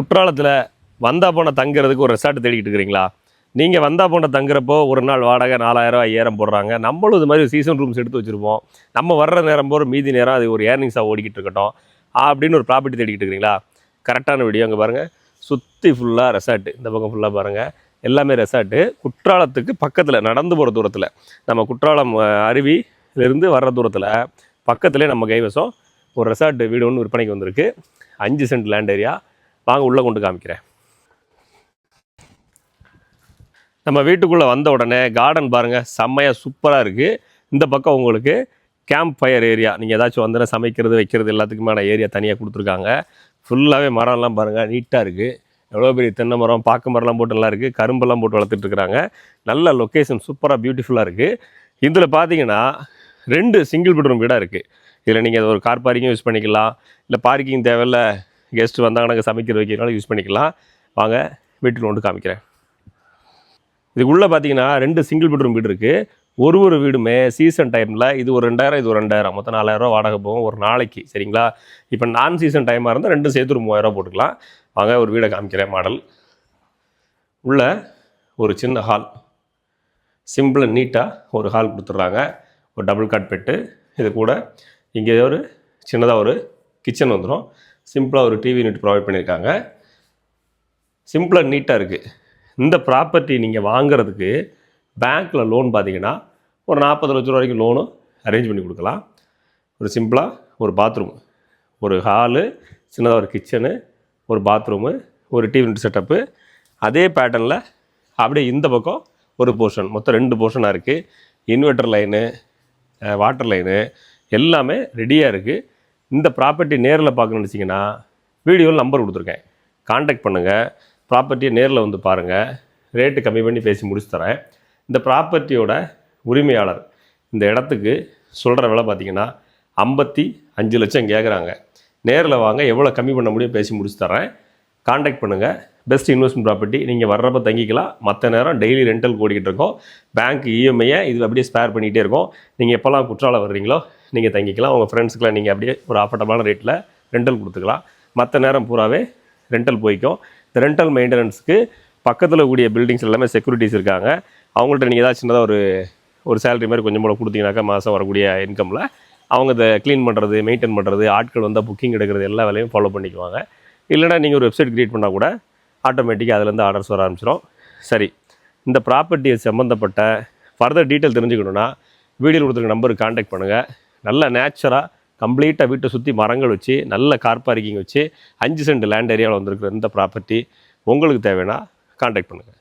குற்றாலத்தில் வந்தா போன தங்குறதுக்கு ஒரு ரெசார்ட் தேடிக்கிட்டு இருக்கிறீங்களா? நீங்கள் வந்தா போன தங்குறப்போ ஒரு நாள் வாடகை நாலாயிரம் ஐயாயிரம் போடுறாங்க. நம்மளும் இது மாதிரி சீசன் ரூம்ஸ் எடுத்து வச்சுருப்போம். நம்ம வர்ற நேரம் போகிற மீதி நேரம் அது ஒரு ஏர்னிங்ஸாக ஓடிக்கிட்டு இருக்கட்டும். அப்படின்னு ஒரு ப்ராப்பர்ட்டி தேடிக்கிட்டு இருக்கிறீங்களா? கரெக்டான வீடியோ அங்கே பாருங்கள் சுற்றி ஃபுல்லாக ரெசார்ட்டு இந்த பக்கம் ஃபுல்லாக பாருங்கள் எல்லாமே ரெசார்ட்டு குற்றாலத்துக்கு பக்கத்தில் நடந்து போகிற தூரத்தில் நம்ம குற்றாலம் அஹ், வர்ற தூரத்தில் பக்கத்துலேயே நம்ம கைவசம் ஒரு ரெசார்ட் வீடு ஒன்று விற்பனைக்கு வந்திருக்கு. அஞ்சு சென்ட் லேண்ட் ஏரியா வாங்க உள்ளே கொண்டு காமிக்கிறேன். நம்ம வீட்டுக்குள்ளே வந்த உடனே கார்டன் பாருங்கள் செம்மையாக சூப்பராக இருக்குது இந்த பக்கம் உங்களுக்கு கேம்ப் ஃபயர் ஏரியா நீங்கள் ஏதாச்சும் வந்து சமைக்கிறது வைக்கிறது எல்லாத்துக்குமான ஏரியா தனியாக கொடுத்துருக்காங்க. ஃபுல்லாகவே மரம்லாம் பாருங்கள் நீட்டாக இருக்குது எவ்வளோ பெரிய தென்னை மரம் பாக்கு மரம்லாம் போட்டு நல்லா இருக்குது கரும்பெல்லாம் போட்டு வளர்த்துட்ருக்குறாங்க நல்ல லொக்கேஷன் சூப்பராக பியூட்டிஃபுல்லாக இருக்குது இதில் பார்த்தீங்கன்னா ரெண்டு சிங்கிள் பெட்ரூம் வீடாக இருக்குது இதில் நீங்கள் ஒரு கார் பார்க்கிங் யூஸ் பண்ணிக்கலாம். இல்லை பார்க்கிங் தேவையில்ல கெஸ்ட் வந்தாங்கன்னா சமைக்கிற வைக்கிறனால யூஸ் பண்ணிக்கலாம். வாங்க வீட்டுக்கு கொண்டு காமிக்கிறேன். இதுக்குள்ளே பார்த்தீங்கன்னா ரெண்டு சிங்கிள் பெட்ரூம் வீடு இருக்குது ஒரு ஒரு வீடுமே சீசன் டைமில் இது ஒரு ரெண்டாயிரம் இது ஒரு ரெண்டாயிரம். மொத்தம் நாலாயிரரூவா வாடகை போகும் ஒரு நாளைக்கு சரிங்களா? இப்போ நான் சீசன் டைமாக இருந்தால் ரெண்டும் சேர்த்து ஒரு மூவாயிரரூவா போட்டுக்கலாம். வாங்க ஒரு வீடை காமிக்கிறேன் மாடல் உள்ள ஒரு சின்ன ஹால் சிம்பிள் நீட்டாக ஒரு ஹால் கொடுத்துட்றாங்க. ஒரு டபுள் காட் பெட்டு இது கூட இங்கே ஒரு சின்னதாக ஒரு கிச்சன் வந்துடும் சிம்பிளாக ஒரு டிவி யூனிட் ப்ரொவைட் பண்ணியிருக்காங்க சிம்பிளாக நீட்டாக இருக்குது இந்த ப்ராப்பர்ட்டி நீங்கள் வாங்குறதுக்கு பேங்க்கில் லோன் பார்த்தீங்கன்னா ஒரு நாற்பது லட்ச ரூபா வரைக்கும் லோனும் அரேஞ்ச் பண்ணி கொடுக்கலாம். ஒரு சிம்பிளாக ஒரு பாத்ரூம் ஒரு ஹாலு சின்னதாக ஒரு கிச்சனு ஒரு பாத்ரூமு ஒரு டிவி செட்டப்பு அதே பேட்டர்னில் அப்படியே இந்த பக்கம் ஒரு போர்ஷன் மொத்தம் ரெண்டு போர்ஷனாக இருக்குது இன்வெர்ட்டர் லைனு வாட்டர் லைனு எல்லாமே ரெடியாக இருக்குது இந்த ப்ராப்பர்ட்டி நேரில் பார்க்கணும்னு நினச்சிங்கன்னா வீடியோவில் நம்பர் கொடுத்துருக்கேன். காண்டாக்ட் பண்ணுங்கள் ப்ராப்பர்ட்டியை நேரில் வந்து பாருங்கள் ரேட்டு கம்மி பண்ணி பேசி முடிச்சு தரேன். இந்த ப்ராப்பர்ட்டியோட உரிமையாளர் இந்த இடத்துக்கு சொல்கிற விலை பார்த்தீங்கன்னா ஐம்பத்தி அஞ்சு லட்சம் கேட்குறாங்க நேரில் வாங்க எவ்வளோ கம்மி பண்ண முடியும் பேசி முடிச்சு தரேன். காண்டாக்ட் பண்ணுங்கள் பெஸ்ட் இன்வெஸ்ட்மெண்ட் ப்ராப்பர்ட்டி நீங்கள் வர்றப்ப தங்கிக்கலாம். மற்ற நேரம் டெய்லி ரெண்டல் ஓடிக்கிட்டு இருக்கோம். பேங்க் இஎம்ஐயை இது அப்படியே ஸ்பேர் பண்ணிகிட்டே இருக்கோம். நீங்கள் எப்போல்லாம் குற்றாலம் வர்றீங்களோ நீங்கள் தங்கிக்கலாம். உங்கள் ஃப்ரெண்ட்ஸுக்கெலாம் நீங்கள் அப்படியே ஒரு அஃபர்டபுளான ரேட்டில் ரெண்டல் கொடுத்துக்கலாம். மற்ற நேரம் பூராவே ரெண்டல் போய்க்கும். இந்த ரெண்டல் மெயின்டெனன்ஸுக்கு பக்கத்தில் கூடிய பில்டிங்ஸ் எல்லாமே செக்யூரிட்டிஸ் இருக்காங்க. அவங்கள்ட்ட நீங்கள் ஏதாவது சின்னதாக ஒரு ஒரு சேலரி மாதிரி கொஞ்சம் கூட கொடுத்தீங்கன்னாக்கா மாதம் வரக்கூடிய இன்கமில் அவங்க இதை க்ளீன் பண்ணுறது மெயின்டைன் பண்ணுறது ஆட்கள் வந்தால் புக்கிங் எடுக்கிறது எல்லா வேலையும் ஃபாலோ பண்ணிக்குவாங்க. இல்லைனா நீங்கள் ஒரு வெப்சைட் க்ரியேட் பண்ணால் கூட ஆட்டோமேட்டிக்காக அதுலேருந்து ஆர்டர்ஸ் வர ஆரம்பிச்சிடும் சரி இந்த ப்ராப்பர்ட்டியை சம்மந்தப்பட்ட ஃபர்தர் டீட்டெயில் தெரிஞ்சுக்கணுன்னா வீடியோ கொடுத்துருக்க நம்பருக்கு காண்டாக்ட் பண்ணுங்கள் நல்ல நேச்சராக கம்ப்ளீட்டாக வீட்டை சுற்றி மரங்கள் வச்சு நல்ல கார் பார்க்கிங் வச்சு அஞ்சு சென்ட் லேண்ட் ஏரியாவில் வந்திருக்கிற இந்த ப்ராப்பர்ட்டி உங்களுக்கு தேவைன்னா காண்டாக்ட் பண்ணுங்கள்